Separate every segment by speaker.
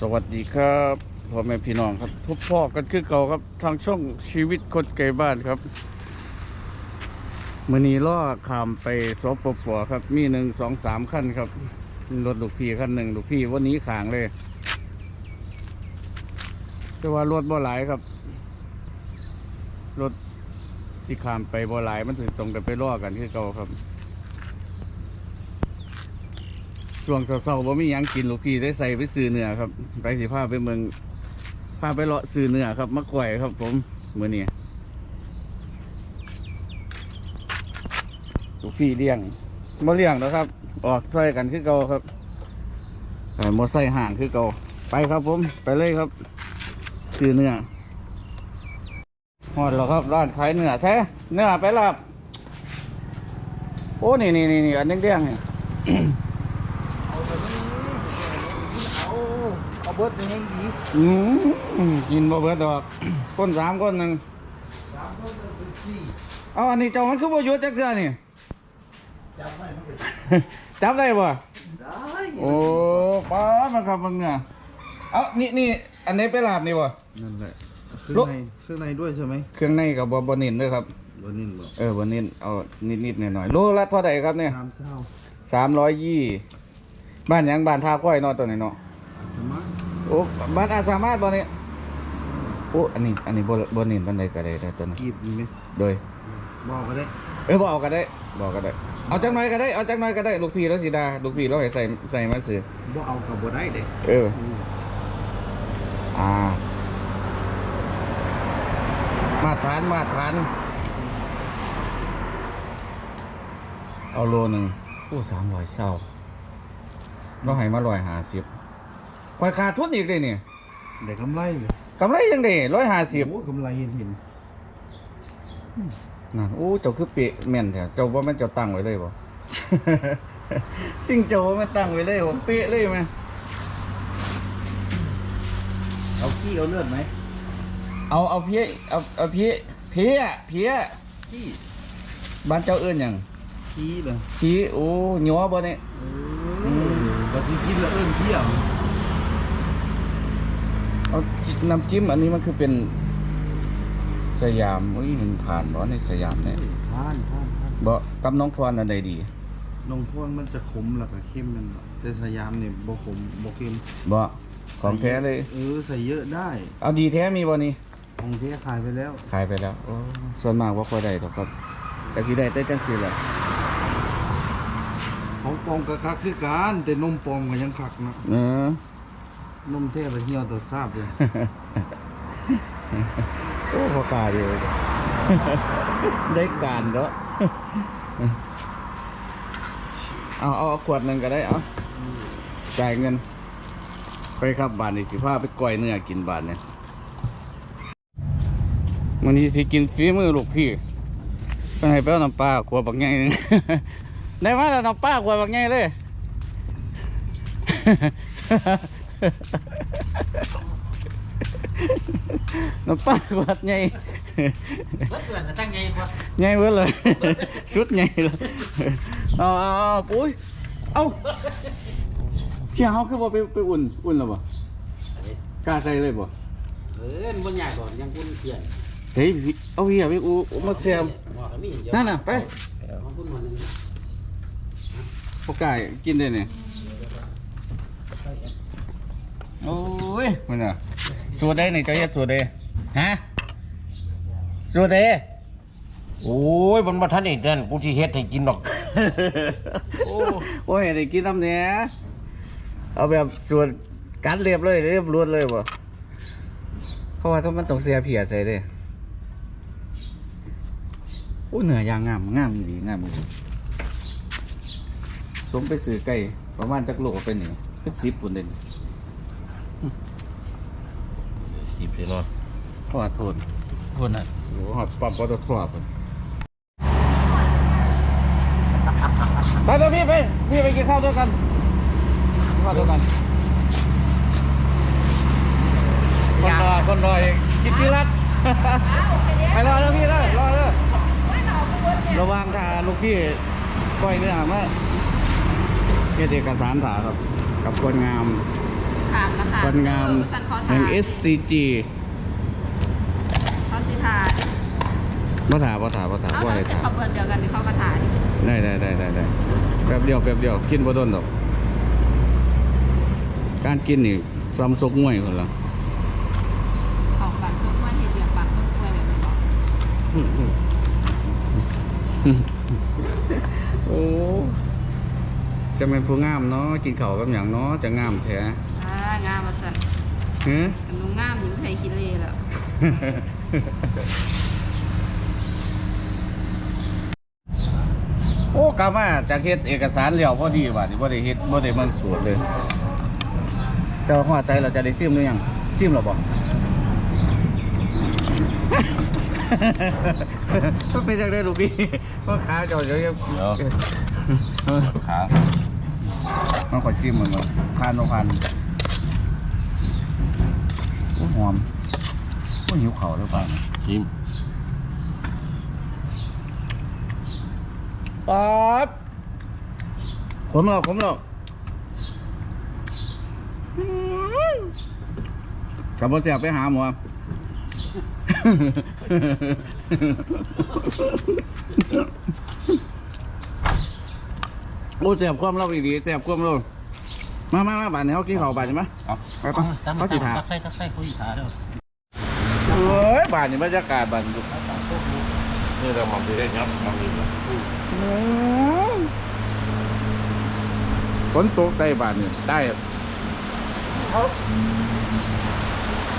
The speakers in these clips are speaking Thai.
Speaker 1: สวัสดีครับพ่อแม่พี่น้องครับพบพ่อกันคือเก่าครับทางช่องชีวิตคนไกลบ้านครับมือนี้ล่อขามไปสปปครับ มีหนึ่งสองสามขั้นครับรถลูกพี่ขั้นหนึ่งลูกพี่วันนี้ขางเลย แต่ว่ารถบ่หลายครับรถที่ขามไปบ่หลายมันถึงตรงแต่ไปล่อกันคือเก่าครับ ช่วงเศร้าๆว่ามีหยังกินลูกพี่ได้ใส่ไปซื้อเนื้อครับ ไปสิพาไปเมืองพาไปเลาะซื้อเนื้อครับมะกล้วยครับ ผมมื้อนี้ลูกพี่เลี้ยงบ่เลี้ยงนะครับ ออกช่วยกันคือเก่าครับไปมอไซค์ห่างคือเก่าไปครับผมไปเลยครับซื้อเนื้อหอดแล้วครับร้านขายเนื้อแท้เนื้อไปลับ โอ้นี่นี่นี่นี่อันแดงๆนี่
Speaker 2: เอาไปนี่เอา เอาเบิร์ดในแห่งดี
Speaker 1: อืมกินบ่เบิดดอกคนสามคนหนึ่ง
Speaker 2: สามคนก็เป็นสี่
Speaker 1: เอาอันนี้เจ้ามันคือบ่หยุดจักเทื่อนี่
Speaker 2: จำได้มันเป็น
Speaker 1: จับได้บ่
Speaker 2: ได้
Speaker 1: โอ้ป้ามันครับมึงเนี่ยเอานี่นี่อันนี้ไปลาบนี่บ่
Speaker 2: นั่นแหละเครื่อง
Speaker 1: ลูก
Speaker 2: ในเครื่องในด้วยใช่ไหม
Speaker 1: เครื่องในกับบ่บ่เน้นเด้อครับ
Speaker 2: บนนินบอก
Speaker 1: เออบ่เน้นเอานิดๆหน่อยๆโลละเท่าใดครับเนี่ย
Speaker 2: ตามเศร้า
Speaker 1: 320บ้านหยังบ้านท่าก้อยเนาะตัวนี้เนาะ
Speaker 2: อาจจะมา
Speaker 1: โอ้บ้านอาจสามารถบ่นี่โอ้อันนี้อันนี้บ่บ่เน้นปานใดก็ได้แต่ตัวนี้
Speaker 2: กีบมีไหม
Speaker 1: โดย
Speaker 2: บอกก็ได้
Speaker 1: เออบอกเอาก็ได้บอกก็ได้ เอาจักหน่อยก็ได้เอาจักหน่อยก็ได้ลูกพี่แล้วสิดาลูกพี่เราให้ใส่ใส่มาซื้อ
Speaker 2: บ่เอากับบ่ได้เด้
Speaker 1: เอออ่ามาตรฐานมาตรฐานเอาโลหนึ่งโอ้สามร้อยเศร้าเราให้มาร้อยห้าสิบ คอยขาดทุนอีกเลยนี่
Speaker 2: ได้กำไรเลย
Speaker 1: กำไรยังได้ร้อยห้าสิบ
Speaker 2: โอ้กำไรเห็นเห็น
Speaker 1: นั่นโอ้เจ้าคือเปะแม่นแท้เจ้าว่าแม่นเจ้าตั้งไว้เลยบ่ สิ่งเจ้าว่าแม่นตั้งไว้เลยผมเปะเลยไหม
Speaker 2: เอาขี้เอาเลือดไหม
Speaker 1: เอาเอาเพี้ยเอาเอาเพี้ยเพี้ยเพี้ย
Speaker 2: ขี้
Speaker 1: บ้านเจ้าเอื้นหยัง
Speaker 2: ขี้เลย
Speaker 1: พีโอ้หยัวบ่เนี่ย
Speaker 2: เออบางทีกินแล้ว เอิ้นเที่ยว
Speaker 1: เอาจิน้ำจิ้มอันนี้มันคือเป็นสยามอุ้ยมันผ่านบ่ในสยามเนี่ย
Speaker 2: ทานทานทาน
Speaker 1: บ่กับน้องพรอันใดดี
Speaker 2: นงพวงมันจะขมแล้วก็เข้มแมันบ่แต่สยามเนี่ยบ่ขมบ่เค็ม
Speaker 1: บ่ของแท้เลย
Speaker 2: เออใส่เยอะได้
Speaker 1: เอาดีแท้มีบ่นี่
Speaker 2: ของแท้ขายไปแล้ว
Speaker 1: ขายไปแล้วโอ้ส่วนมากบ่ค่อยได้หรอกครับก็สิได้แต่จังซี่แหละ
Speaker 2: ของปลอมก็คักคือกันแต่นมปลอมก็ยังคักนะ
Speaker 1: เออ น
Speaker 2: มแท้ไปเหี่ยวตัวทราบเลย
Speaker 1: โอ้พอกล้าดีเลยได้การเนาะเอาเอาเอาขวดหนึ่งก็ได้เอาจ่ายเงิน ไปครับบาทนี่สิพาไปก้อยเนื้อกินบาทเนี่ยวันนี้สิกินฝีมือลูกพี่เพิ่นให้ไปเอาน้ำปลาขวดบักใหญ่หนึงได้มาแล้วน้ำปลาขวดบักใหญ่เลย น้ำปลาขวดใหญ่
Speaker 3: เบิดเกินนะตั้งไงกว่า
Speaker 1: ใหญ่เบิดเลยชุดใหญ่เลยเอาเอาเอาปุ้ยเอาเพี่ยเฮาคือบ่ไปไปอุ่นอุ่นแล้วบ่กล้าใส่เลยบ่
Speaker 3: เออมันบนใหญ่ก่อนยังคุณเขียน
Speaker 1: ใส่พี่เอาเฮียไปอูอูมาแซม
Speaker 3: บอกกับมีเดี๋ยว
Speaker 1: นั่นน่ะไป
Speaker 3: ของคุณวันหนึง
Speaker 1: พวกกายกินได้เนี่ยโอ้ยมันน่ะสูตรได้นี่เจ้าเฮ็ดสูตรได้ฮะสูตรได้
Speaker 4: โอ้ยมันมาทันอีกนั่นกูที่เฮ็ดให้กินดอก
Speaker 1: โอ้โอ้ยได้กินน้ำเนี้ยเอาแบบส่วนกัดเรียบเลยเรียบรวดเลยบ่เพราะว่าต้องมันต้องเสียเพียใส่เด้โอ้เนื้อยางงามงามอีหลีงามอีหลีสมไปซื้อไก่ประมาณจักโลเป็นนี่เป็นสิบปุ่นเด่น
Speaker 4: สิบเลยเนาะ
Speaker 1: ขอโทษโทษนะโอ้หอดปั๊มปตทปุ่นไปเดี๋ยวพี่ไปพี่ไปกินข้าวด้วยกันกินข้าวด้วยกัน คนรอคนรอเองกิตติรัตน์ไปรอแล้วพี่เลยรอเลยระวังถ่าลูกพี่ก้อยเนื้อมาเฮ็ดเอกสารถ่าครับ กับคนงาม
Speaker 5: ถามราคา
Speaker 1: วันงาม
Speaker 5: เออสันขอ
Speaker 1: แห่
Speaker 5: ทาง
Speaker 1: SCG
Speaker 5: เขาสิถ่าย
Speaker 1: บ่ถาบ่ถาบ่ถา
Speaker 5: เอา
Speaker 1: บ่
Speaker 5: แล้ว
Speaker 1: ให้
Speaker 5: แต่
Speaker 1: ถา
Speaker 5: เขาเปิดเดียวกันนี่เขาก็ถ่าย
Speaker 1: ได้ได้ได้ได้ได้แป๊บเดียวแป๊บเดียวกินบ่โดนดอก การกินนี่ซ้ำซกมวยคนละ
Speaker 5: ของปันซุปว่าเห็ดเดียวปันต้นกล้วยแบบนี้บอก
Speaker 1: โอ้จะเป็นผู้งามเนาะกินข้าวกับหยังเนาะจะงามแท้
Speaker 5: อ่างามมาสั่น
Speaker 1: ฮะ
Speaker 5: อันนู้นงามยิ่งเคยคิดเลยแล้ว
Speaker 1: โอ้กลับมาจากเฮ็ดเอกสารแล้วพอดีบาดนี้บ่ได้เฮ็ดบ่ได้เบิ่งสูตรเลย เจ้าหัวใจเราจะได้ซิมหรือยังซิมหรอบ่ ก็เป็นจังได๋ลูกพี่ว่าขาเจ้าเดี๋ยวจะ
Speaker 4: ขา
Speaker 1: มันขอซิมมันบ่ทานบ่ทาน หอมโอ้หิวข้าวหรือเปล่า
Speaker 4: ชิม
Speaker 1: ป๊าดขมแล้วขมแล้วกับบ่แซ่บไปหาหมอโอ้แซ่บความเล่าอีดีแซ่บความเล่า มามามาบาดนี้เขากินข้าวบาดใช่ไหม
Speaker 4: เอา
Speaker 1: ไปปะเขาสิถาม
Speaker 3: ตักใส่ตักใส่เขาสิถาเด้อ
Speaker 1: เอ้ยบาดนี้บรรยากาศบาดนี้
Speaker 4: นี่เรามาได้ครับมาดีแล้ว
Speaker 1: ฝนตกได้บาดนี้ได้ครับ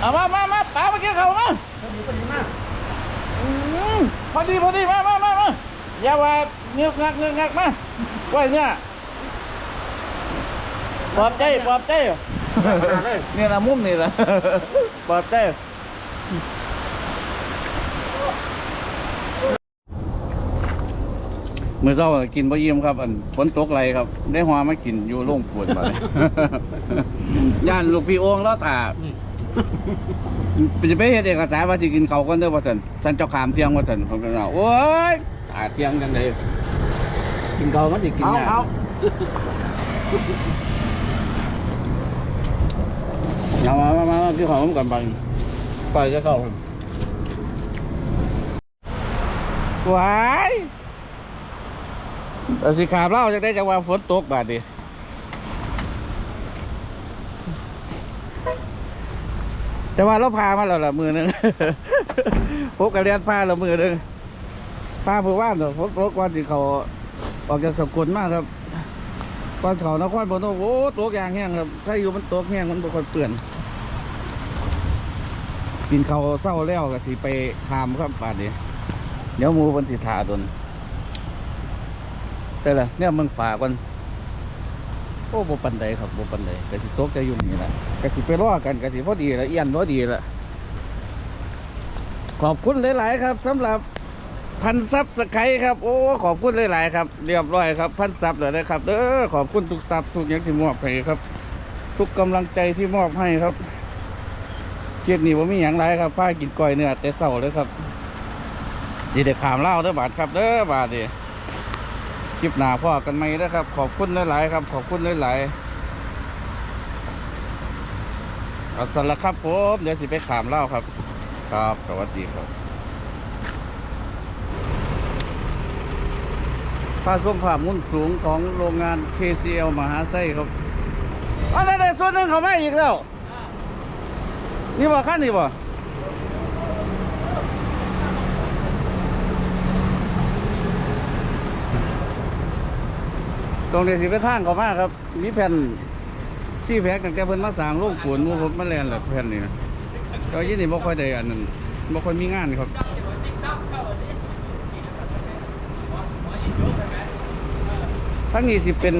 Speaker 1: เอามามามาปามากินข้าวมาอืมพอดีพอดีมามามามาอย่าว่าเงือกงักเงือกงักมาไว้เนี่ย ปลอบใจปลอบใจนี่ละมุมนี่ละปลอบใจเมื่อเช้าก็กินบ่ยิ้มครับ อันฝนตกไรครับ ได้หัวมากินอยู่โรงปวดมาเลยย่านลูกพี่โอ่งแล้วตาจะไปเฮ็ดเอกสารว่าสิกินเขาวก่อนเด้อว่าซั่นฉันเจ้าขามเที่ยงว่าซั่นผมก็ว่าโอ้ยตาเที่ยงจังได๋กินเขาวมันสิกินยาก เอามามามามากินข้าวผมกันไปไปจะเข้าว้ายแต่สิขามเล่าจังได้จังว่าฝนตกบาดนี้แต่ว่าเราพามาแล้วละมือหนึงพบกับเรียนพาละมือหนึงพาเพื่อว่านเถอะพบพบก่อนสิเขาออกจากสกุลมากครับก่อนเขานครพนมโอ้ตัวอย่างแห้งครับถ้าอยู่มันตัวแห้งมันบ่ค่อยเปื่อน กินเขาเศร้าแล้วก็สิไปคามครับป่านนี้เดี๋ยวหมูมันสิถาตนแต่ละเนี่ยมึงฝากันโอ้บปันใดครับบปันใดกะสิตกจะยุ่งนี่แหละกะสิไปรอกันกะสิพอดีละเอียนพอดีละขอบคุณหลาย ๆ ครับสำหรับพันซับสไครครับ โอ้ขอบคุณหลาย ๆ ครับ เรียบร้อยครับ พันซับเลยนะครับเด้อขอบคุณทุกซับทุกอย่างที่มอบให้ครับ ทุกกำลังใจที่มอบให้ครับ เกียรตินี่ว่ามีอย่างไรครับผ้ากินก้อยเนื้อแต่เศร้าเลยครับสิเด็ขามเล่าเด้อบาทครับเด้อบาทดิคลิปหน้าพ่อกันไหมนะครับ ขอบคุณหลายๆครับ ขอบคุณหลายๆเอาสละครับผมเดี๋ยวสิไปขามเล่าครับ ครับ สวัสดีครับผ้าส้มผ้ามุ่นสูงของโรงงาน KCL มหาไส้ครับอันนั้นส่วนหนึ่งเขาไม่อีกแล้ว นี่บ่ขั้นนี่บ่ตรงนี้สิเป็นทางเขามากครับ มีแผ่นที่แพ็กตั้งแต่เพิ่นมาสร้างโรงปูนมู่ผมมาแลนแหละแผ่นนี้นะก็ยี่นี่บ่ค่อยได้อันนั้นบ่ค่อยมีงานครับทั้งนี้สิเป็น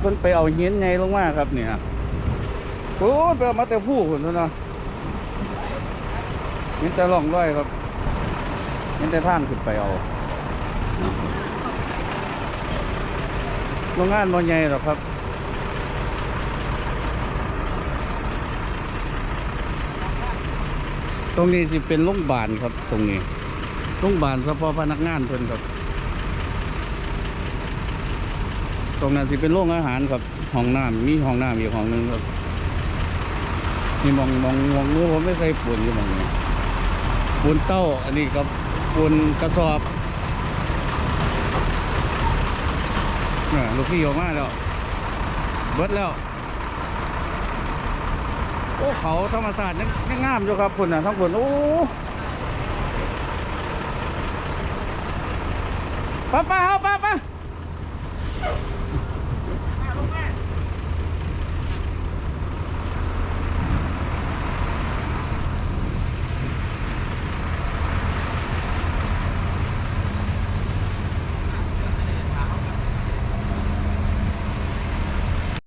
Speaker 1: เพิ่นไปเอาหินใหญ่ลงมาครับเนี่ยโอ้ไปเอามาแต่ผู้คนเท่านั้น นแต่ร่องรอยครับเห็นแต่ทางขึ้นไปเอาโรงงานบ่ใหญ่หรอกครับตรงนี้สิเป็นโรงบาลครับ ตรงนี้โรงบาลเฉพาะพนักงานเพิ่นครับ ตรงนั้นสิเป็นโรงอาหารครับห้องน้ำมีห้องน้ำอีกห้องหนึงครับนี่มองมองมองนู้ผมไม่ใส่ปูนอยู่มองนี้ ปูนเต้า อันนี้กับปูนกระสอบน่ะลูกพี่โยมาแล้ว เบิดแล้ว โอ้ เขาธรรมศาสตร์ยังงงามอยู่ครับคุณน่ะทั้งคนโอ้ป้าป้าเฮาป้าป้า